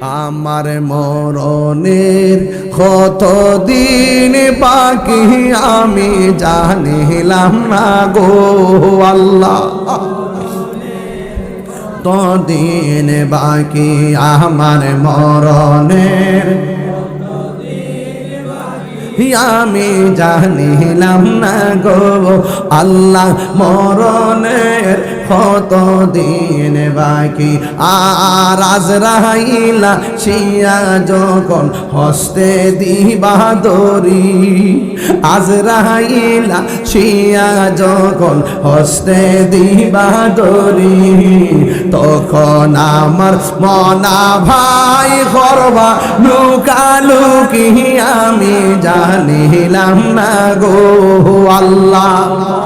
আমার মরণের কত দিন বাকি আমি জানিলাম না গো আল্লাহ। দিন বাকি আমার মরণের? আমি জানিলাম না গো আল্লাহ, মরণের কত দিন বাকি? আর আজরাইলা শিয়া যখন হস্তে দিবা দরি আজরাইলা শিয়া যখন হস্তে দিবা দরি তখন আমার মনা ভাই করবা লুকালুকি আমি জানিলাম না গো আল্লাহ।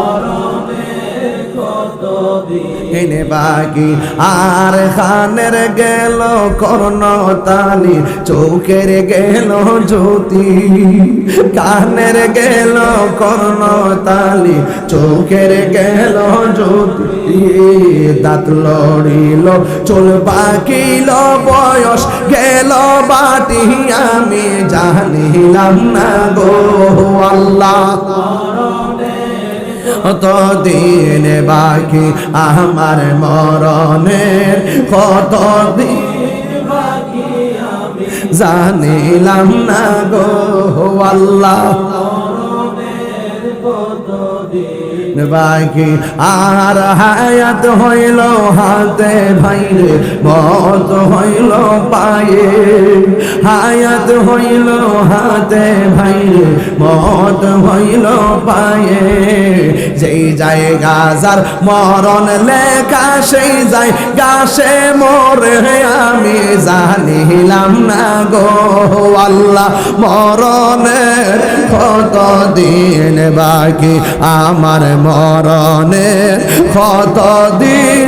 এনে বাকি আর খানের গেল কর্ণ তালি চৌকের গেল জ্যোতি। কানের গেল কর্ণ তালি চৌকের গেল জ্যোতি। দাঁত লড়িল, চুল বাকিল বয়স গেল বাটি। আমি জানিলাম না গো আল্লাহ। কত দিন বাকি আমার মরণের? কত দিন জানিলাম না গো আল্লাহ। বাকি আর হায়াত হইল হাতে ভাইরে, মত হইল পায়ে। হায়াত হইল হাতে ভাইরে, মত হইল পায়ে। যেই যায় গাজার মরণ লেখা, সেই যায় গাছে মরে, আমি জানিলাম না গো আল্লাহ মরণের কত দিন বাকি? আমার মরণে কত দিন